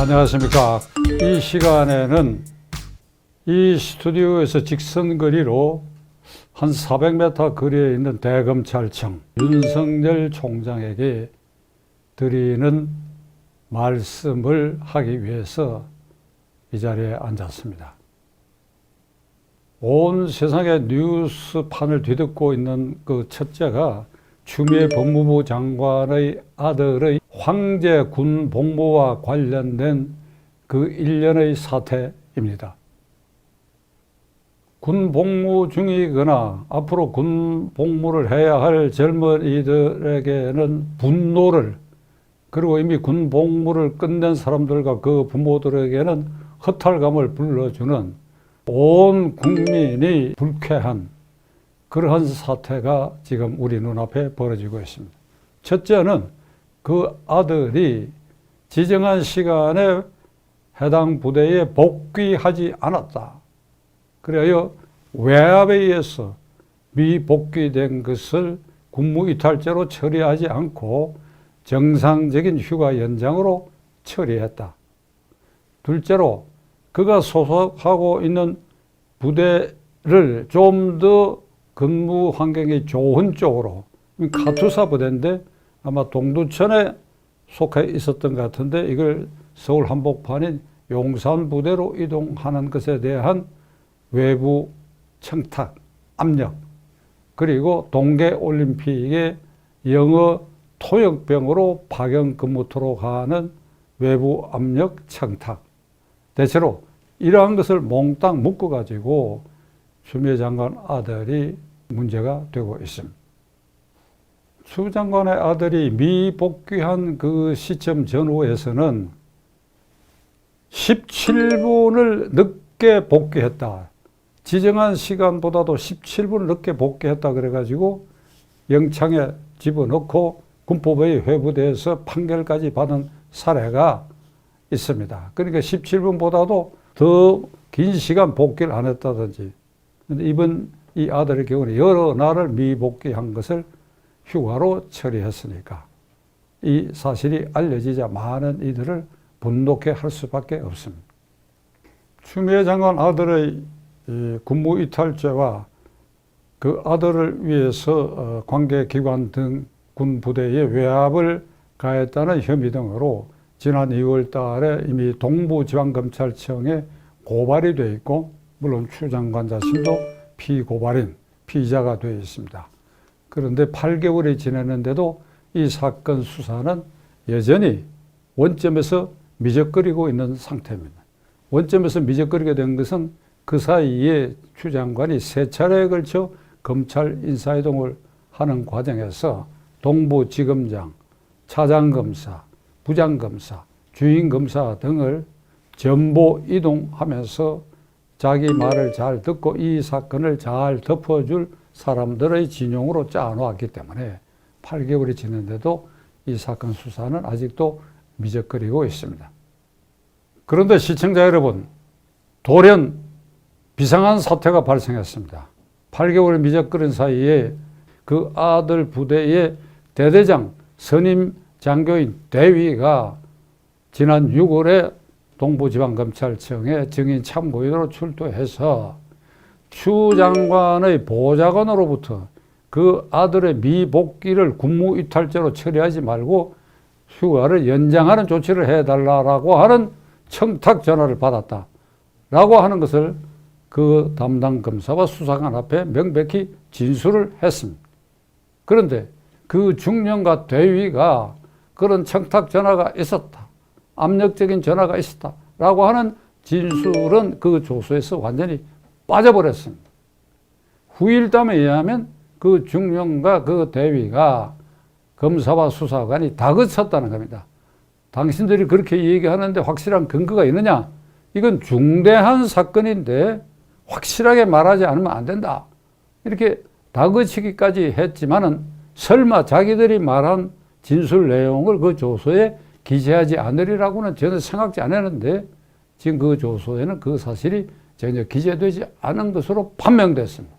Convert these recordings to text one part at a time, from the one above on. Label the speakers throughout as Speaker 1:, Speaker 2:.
Speaker 1: 안녕하십니까. 이 시간에는 이 스튜디오에서 직선거리로 한 400m 거리에 있는 대검찰청 윤석열 총장에게 드리는 말씀을 하기 위해서 이 자리에 앉았습니다. 온 세상의 뉴스판을 뒤덮고 있는 그 첫째가 추미애 법무부 장관의 아들의 황제 군 복무와 관련된 그 일련의 사태입니다. 군 복무 중이거나 앞으로 군 복무를 해야 할 젊은이들에게는 분노를 그리고 이미 군 복무를 끝낸 사람들과 그 부모들에게는 허탈감을 불러주는 온 국민이 불쾌한 그러한 사태가 지금 우리 눈앞에 벌어지고 있습니다. 첫째는 그 아들이 지정한 시간에 해당 부대에 복귀하지 않았다. 그래요 외압에 의해서 미복귀된 것을 군무 이탈죄로 처리하지 않고 정상적인 휴가 연장으로 처리했다. 둘째로 그가 소속하고 있는 부대를 좀 더 근무 환경이 좋은 쪽으로 카투사 부대인데 아마 동두천에 속해 있었던 것 같은데 이걸 서울 한복판인 용산 부대로 이동하는 것에 대한 외부 청탁, 압력, 그리고 동계 올림픽에 영어 토역병으로 파견 근무토록 하는 외부 압력 청탁. 대체로 이러한 것을 몽땅 묶어 가지고 추미애 장관 아들이 문제가 되고 있습니다. 추 장관의 아들이 미 복귀한 그 시점 전후에서는 17분을 늦게 복귀했다. 지정한 시간보다도 17분 늦게 복귀했다 그래가지고 영창에 집어넣고 군법의 회부대에서 판결까지 받은 사례가 있습니다. 그러니까 17분보다도 더 긴 시간 복귀를 안 했다든지. 근데 이번 이 아들의 경우는 여러 날을 미복귀한 것을 휴가로 처리했으니까 이 사실이 알려지자 많은 이들을 분노케 할 수밖에 없습니다. 추미애 장관 아들의 이 군무 이탈죄와 그 아들을 위해서 어, 관계기관 등 군 부대에 외압을 가했다는 혐의 등으로 지난 2월 달에 이미 동부지방검찰청에 고발이 돼 있고 물론 추 장관 자신도 피고발인 피의자가 되어 있습니다. 그런데 8개월이 지났는데도 이 사건 수사는 여전히 원점에서 미적거리고 있는 상태입니다. 원점에서 미적거리게 된 것은 그 사이에 추 장관이 세 차례에 걸쳐 검찰 인사이동을 하는 과정에서 동부지검장, 차장검사, 부장검사, 주임검사 등을 전보 이동하면서 자기 말을 잘 듣고 이 사건을 잘 덮어줄 사람들의 진용으로 짜놓았기 때문에 8개월이 지났는데도 이 사건 수사는 아직도 미적거리고 있습니다. 그런데 시청자 여러분, 돌연 비상한 사태가 발생했습니다. 8개월 미적거린 사이에 그 아들 부대의 대대장 선임 장교인 대위가 지난 6월에 동부지방검찰청에 증인 참고인으로 출두해서 추 장관의 보좌관으로부터 그 아들의 미복귀를 군무 이탈죄로 처리하지 말고 휴가를 연장하는 조치를 해달라고 하는 청탁 전화를 받았다. 라고 하는 것을 그 담당 검사와 수사관 앞에 명백히 진술을 했습니다. 그런데 그 중령과 대위가 그런 청탁 전화가 있었다. 압력적인 전화가 있었다. 라고 하는 진술은 그 조서에서 완전히 빠져버렸습니다. 후일담에 의하면 그 중령과 그 대위가 검사와 수사관이 다그쳤다는 겁니다. 당신들이 그렇게 얘기하는데 확실한 근거가 있느냐? 이건 중대한 사건인데 확실하게 말하지 않으면 안 된다. 이렇게 다그치기까지 했지만은 설마 자기들이 말한 진술 내용을 그 조서에 기재하지 않으리라고는 전혀 생각지 않았는데 지금 그 조서에는 그 사실이 전혀 기재되지 않은 것으로 판명됐습니다.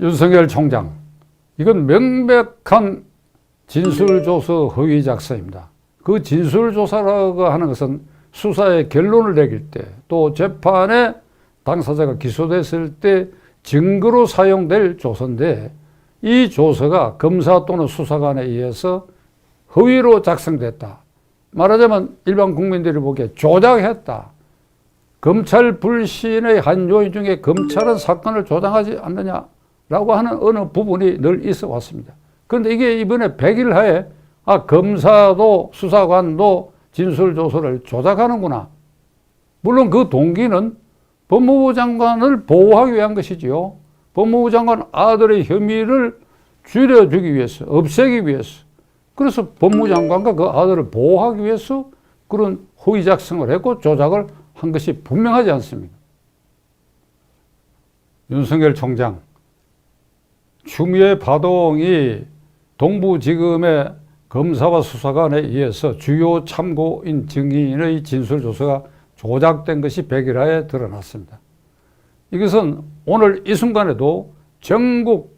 Speaker 1: 윤석열 총장, 이건 명백한 진술조서 허위 작성입니다. 그 진술조사라고 하는 것은 수사의 결론을 내릴 때또 재판에 당사자가 기소됐을 때 증거로 사용될 조서인데 이 조서가 검사 또는 수사관에 의해서 허위로 작성됐다. 말하자면 일반 국민들이 보기에 조작했다. 검찰 불신의 한 요인 중에 검찰은 사건을 조장하지 않느냐라고 하는 어느 부분이 늘 있어 왔습니다. 그런데 이게 이번에 100일 하에 아, 검사도 수사관도 진술 조서를 조작하는구나. 물론 그 동기는 법무부 장관을 보호하기 위한 것이지요. 법무부 장관 아들의 혐의를 줄여주기 위해서, 없애기 위해서. 그래서 법무부 장관과 그 아들을 보호하기 위해서 그런 허위 작성을 했고 조작을 한 것이 분명하지 않습니다. 윤석열 총장, 추미애 파동이 동부지검의 검사와 수사관에 의해서 주요 참고인 증인의 진술 조서가 조작된 것이 백일하에 드러났습니다. 이것은 오늘 이 순간에도 전국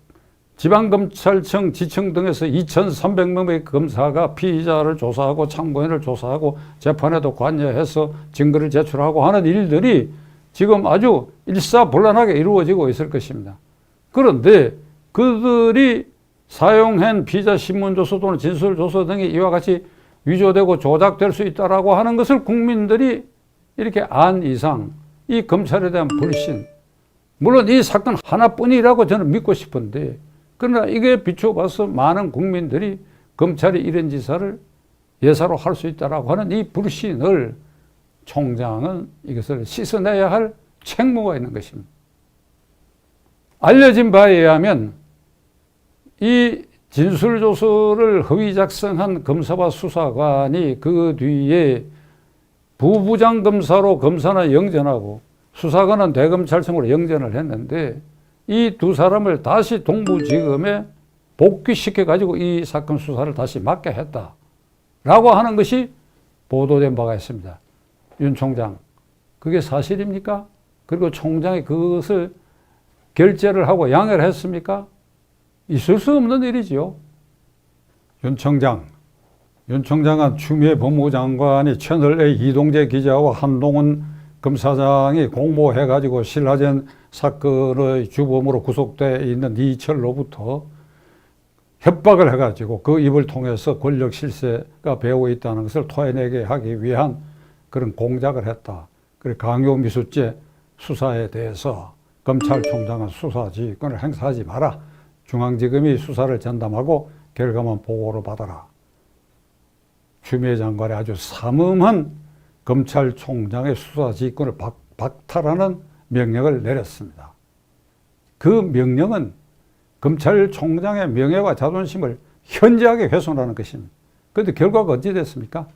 Speaker 1: 지방검찰청 지청 등에서 2,300명의 검사가 피의자를 조사하고 참고인을 조사하고 재판에도 관여해서 증거를 제출하고 하는 일들이 지금 아주 일사불란하게 이루어지고 있을 것입니다. 그런데 그들이 사용한 피의자 신문조서 또는 진술조서 등이 이와 같이 위조되고 조작될 수 있다라고 하는 것을 국민들이 이렇게 안 이상 이 검찰에 대한 불신 물론 이 사건 하나뿐이라고 저는 믿고 싶은데 그러나 이게 비춰봐서 많은 국민들이 검찰이 이런 지사를 예사로 할 수 있다라고 하는 이 불신을 총장은 이것을 씻어내야 할 책무가 있는 것입니다. 알려진 바에 의하면 이 진술조서를 허위 작성한 검사와 수사관이 그 뒤에 부부장 검사로 검사는 영전하고 수사관은 대검찰청으로 영전을 했는데 이 두 사람을 다시 동부지검에 복귀시켜 가지고 이 사건 수사를 다시 맡게 했다라고 하는 것이 보도된 바가 있습니다. 윤 총장, 그게 사실입니까? 그리고 총장이 그것을 결재를 하고 양해를 했습니까? 있을 수 없는 일이지요. 윤 총장, 윤 총장은 추미애 법무부 장관이 채널A 이동재 기자와 한동훈 검사장이 공모해가지고 신라젠 사건의 주범으로 구속돼 있는 이철로부터 협박을 해가지고 그 입을 통해서 권력 실세가 배우고 있다는 것을 토해내게 하기 위한 그런 공작을 했다. 그리고 강요 미수죄 수사에 대해서 검찰총장은 수사 지휘권을 행사하지 마라. 중앙지검이 수사를 전담하고 결과만 보고로 받아라. 추미애 장관의 아주 삼엄한 검찰총장의 수사 지휘권을 박, 박탈하는 명령을 내렸습니다. 그 명령은 검찰총장의 명예와 자존심을 현저하게 훼손하는 것입니다. 그런데 결과가 어찌 됐습니까?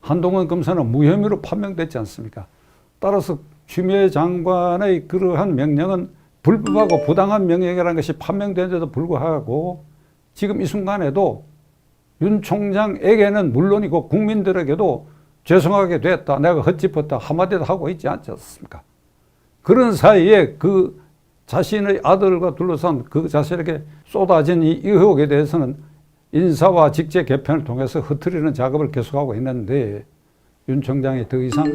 Speaker 1: 한동훈 검사는 무혐의로 판명됐지 않습니까? 따라서 추미애 장관의 그러한 명령은 불법하고 부당한 명령이라는 것이 판명된데도 불구하고 지금 이 순간에도 윤 총장에게는 물론이고 국민들에게도 죄송하게 됐다. 내가 헛짚었다. 한마디도 하고 있지 않지 않습니까? 그런 사이에 그 자신의 아들과 둘러싼 그 자신에게 쏟아진 이 의혹에 대해서는 인사와 직제 개편을 통해서 흐트리는 작업을 계속하고 있는데 윤 총장이 더 이상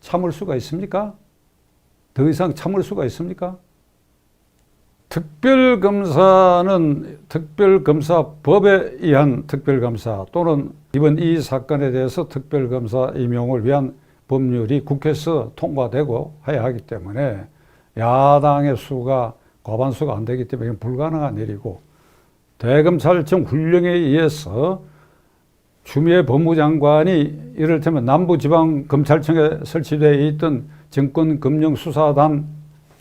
Speaker 1: 참을 수가 있습니까? 더 이상 참을 수가 있습니까? 특별검사는 특별검사법에 의한 특별검사 또는 이번 이 사건에 대해서 특별검사 임용을 위한 법률이 국회에서 통과되고 해야 하기 때문에 야당의 수가 과반수가 안 되기 때문에 불가능한 일이고 대검찰청 훈령에 의해서 추미애 법무장관이 이를테면 남부지방검찰청에 설치되어 있던 정권금융수사단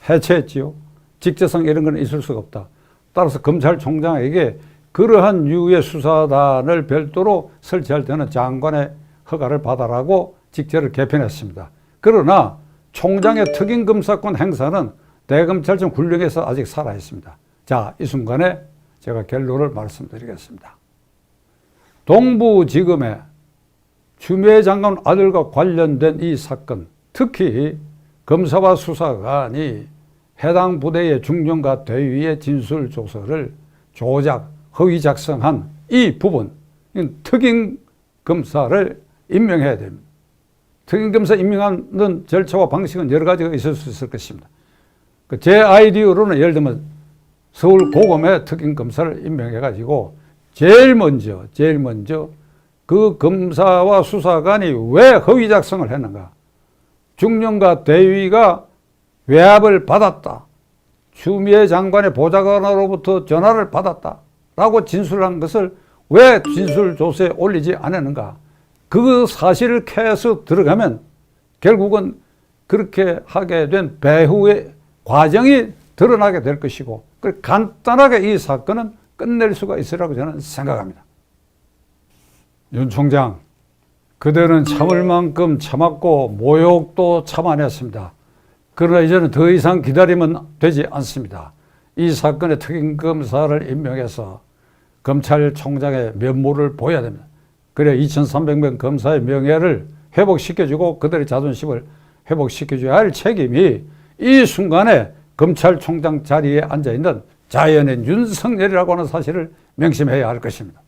Speaker 1: 해체했지요. 직제성 이런 건 있을 수가 없다. 따라서 검찰총장에게 그러한 유의 수사단을 별도로 설치할 때는 장관의 허가를 받아라고 직제를 개편했습니다. 그러나 총장의 특임 검사권 행사는 대검찰청 군령에서 아직 살아 있습니다. 자, 이 순간에 제가 결론을 말씀드리겠습니다. 동부지검에 추미애 장관 아들과 관련된 이 사건, 특히 검사와 수사관이 해당 부대의 중령과 대위의 진술 조서를 조작, 허위 작성한 이 부분, 특임 검사를 임명해야 됩니다. 특임검사 임명하는 절차와 방식은 여러 가지가 있을 수 있을 것입니다. 그제 아이디어로는 예를 들면 서울 고검에 특임검사를 임명해가지고 제일 먼저, 제일 먼저 그 검사와 수사관이 왜 허위 작성을 했는가? 중령과 대위가 외압을 받았다. 추미애 장관의 보좌관으로부터 전화를 받았다. 라고 진술한 것을 왜 진술조서에 올리지 않았는가? 그 사실을 캐서 들어가면 결국은 그렇게 하게 된 배후의 과정이 드러나게 될 것이고, 그 간단하게 이 사건은 끝낼 수가 있으라고 저는 생각합니다. 윤 총장, 그대는 참을 만큼 참았고 모욕도 참아냈습니다. 그러나 이제는 더 이상 기다리면 되지 않습니다. 이 사건의 특임검사를 임명해서 검찰총장의 면모를 보여야 됩니다. 그래 2,300명 검사의 명예를 회복시켜주고 그들의 자존심을 회복시켜줘야 할 책임이 이 순간에 검찰총장 자리에 앉아있는 자연인 윤석열이라고 하는 사실을 명심해야 할 것입니다.